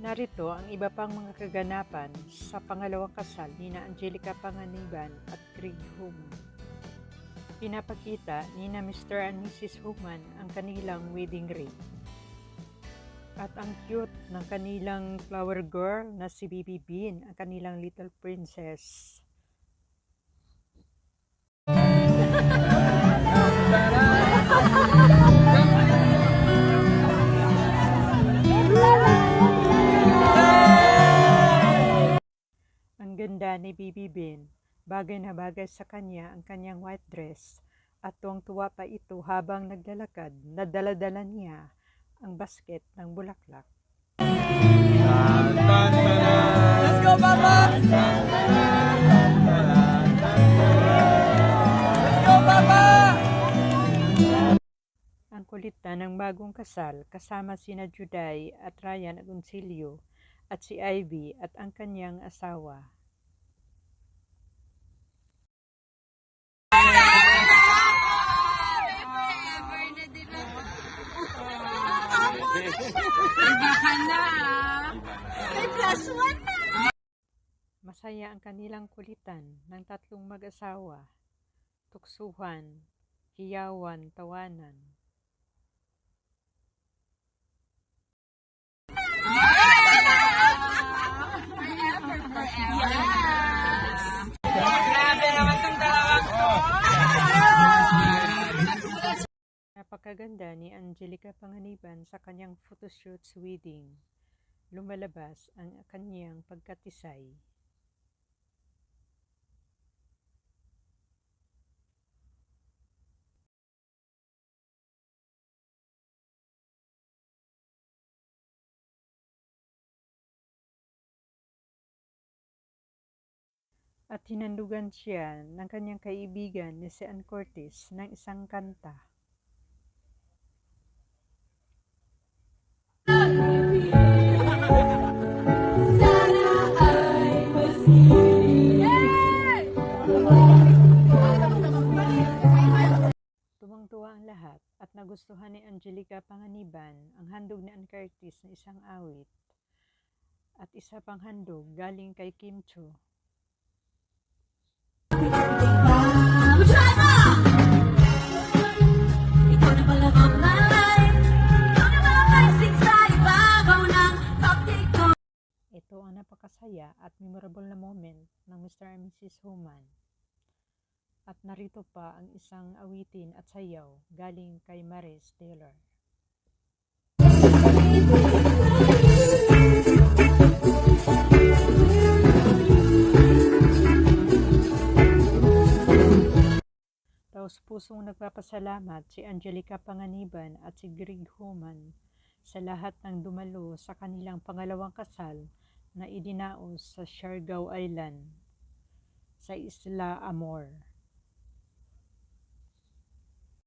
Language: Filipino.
Narito ang iba pang mga kaganapan sa pangalawang kasal ni na Angelica Panganiban at Craig Human. Pinapakita ni na Mr. and Mrs. Human ang kanilang wedding ring. At ang cute ng kanilang flower girl na si Bibi Bean, ang kanilang little princess. Ang ganda ni Bibi Bean, bagay na bagay sa kanya ang kanyang white dress at tuwang-tuwa pa ito habang naglalakad na dala-dala niya ang basket ng bulaklak. Let's go, Papa! Let's go, Papa! Ang kulit na ng bagong kasal kasama sina Juday at Ryan Agoncillo at si Ivy at ang kanyang asawa. Masaya ang kanilang kulitan ng tatlong mag-asawa, tuksuhan, hiyawan, tawanan. Napakaganda ni Angelica Panganiban sa kanyang photoshoot sa wedding. Lumalabas ang kanyang pagkatisay. At hinandugan siya ng kanyang kaibigan ni si Ann Curtis ng isang kanta. Nagustuhan ni Angelica Panganiban ang handog ni Ann Curtis na isang awit at isa pang handog galing kay Kim Cho. Ito ang napakasaya at memorable na moment ng Mr. and Mrs. Human. At narito pa ang isang awitin at sayaw galing kay Maris Taylor. Taos pusong nagpapasalamat si Angelica Panganiban at si Greg Human sa lahat ng dumalo sa kanilang pangalawang kasal na idinaos sa Siargao Island sa Isla Amor.